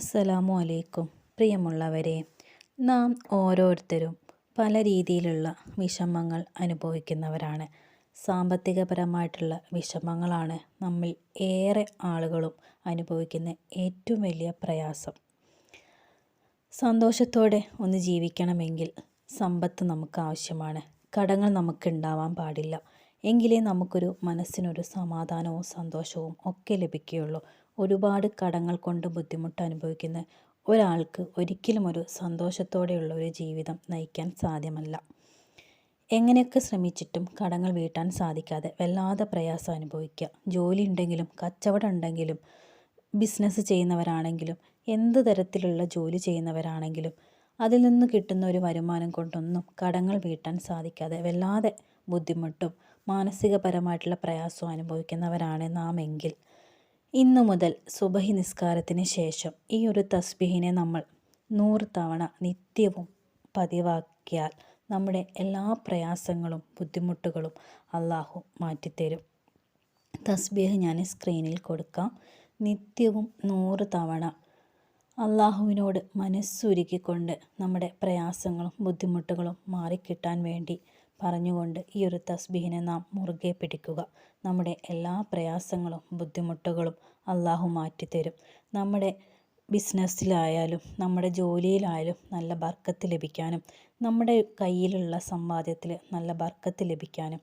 അസ്സലാമു അലൈക്കും. പ്രിയമുള്ളവരെ നാം ഓരോരുത്തരും പല രീതിയിലുള്ള വിഷമങ്ങൾ അനുഭവിക്കുന്നവരാണ്. സാമ്പത്തികപരമായിട്ടുള്ള വിഷമങ്ങളാണ് നമ്മിൽ ഏറെ ആളുകളും അനുഭവിക്കുന്ന ഏറ്റവും വലിയ പ്രയാസം. സന്തോഷത്തോടെ ഒന്ന് ജീവിക്കണമെങ്കിൽ സമ്പത്ത് നമുക്ക് ആവശ്യമാണ്. കടങ്ങൾ നമുക്ക് ഉണ്ടാവാൻ പാടില്ല. എങ്കിലേ നമുക്കൊരു മനസ്സിനൊരു സമാധാനവും സന്തോഷവും ഒക്കെ ലഭിക്കുകയുള്ളൂ. ഒരുപാട് കടങ്ങൾ കൊണ്ട് ബുദ്ധിമുട്ട് അനുഭവിക്കുന്ന ഒരാൾക്ക് ഒരിക്കലും ഒരു സന്തോഷത്തോടെയുള്ള ഒരു ജീവിതം നയിക്കാൻ സാധ്യമല്ല. എങ്ങനെയൊക്കെ ശ്രമിച്ചിട്ടും കടങ്ങൾ വീട്ടാൻ സാധിക്കാതെ വല്ലാതെ പ്രയാസം അനുഭവിക്കുക. ജോലി ഉണ്ടെങ്കിലും കച്ചവടം ഉണ്ടെങ്കിലും ബിസിനസ് ചെയ്യുന്നവരാണെങ്കിലും എന്ത് തരത്തിലുള്ള ജോലി ചെയ്യുന്നവരാണെങ്കിലും അതിൽ നിന്ന് കിട്ടുന്ന ഒരു വരുമാനം കൊണ്ടൊന്നും കടങ്ങൾ വീട്ടാൻ സാധിക്കാതെ വല്ലാതെ ബുദ്ധിമുട്ടും മാനസികപരമായിട്ടുള്ള പ്രയാസവും അനുഭവിക്കുന്നവരാണ് നാം എങ്കിൽ ഇന്നു മുതൽ സുബഹി നിസ്കാരത്തിന് ശേഷം ഈ ഒരു തസ്ബീഹിനെ നമ്മൾ നൂറ് തവണ നിത്യവും പതിവാക്കിയാൽ നമ്മുടെ എല്ലാ പ്രയാസങ്ങളും ബുദ്ധിമുട്ടുകളും അള്ളാഹു മാറ്റിത്തരും. തസ്ബീഹ് ഞാൻ സ്ക്രീനിൽ കൊടുക്കാം. നിത്യവും നൂറ് തവണ അള്ളാഹുവിനോട് മനസ്സുരുക്കിക്കൊണ്ട് നമ്മുടെ പ്രയാസങ്ങളും ബുദ്ധിമുട്ടുകളും മാറിക്കിട്ടാൻ വേണ്ടി പറഞ്ഞുകൊണ്ട് ഈ ഒരു തസ്ബീഹിനെ നാം മുറുകെ പിടിക്കുക. നമ്മുടെ എല്ലാ പ്രയാസങ്ങളും ബുദ്ധിമുട്ടുകളും അള്ളാഹു മാറ്റിത്തരും. നമ്മുടെ ബിസിനസ്സിലായാലും നമ്മുടെ ജോലിയിലായാലും നല്ല ബർക്കത്ത് ലഭിക്കാനും നമ്മുടെ കയ്യിലുള്ള സമ്പാദ്യത്തിൽ നല്ല ബർക്കത്ത് ലഭിക്കാനും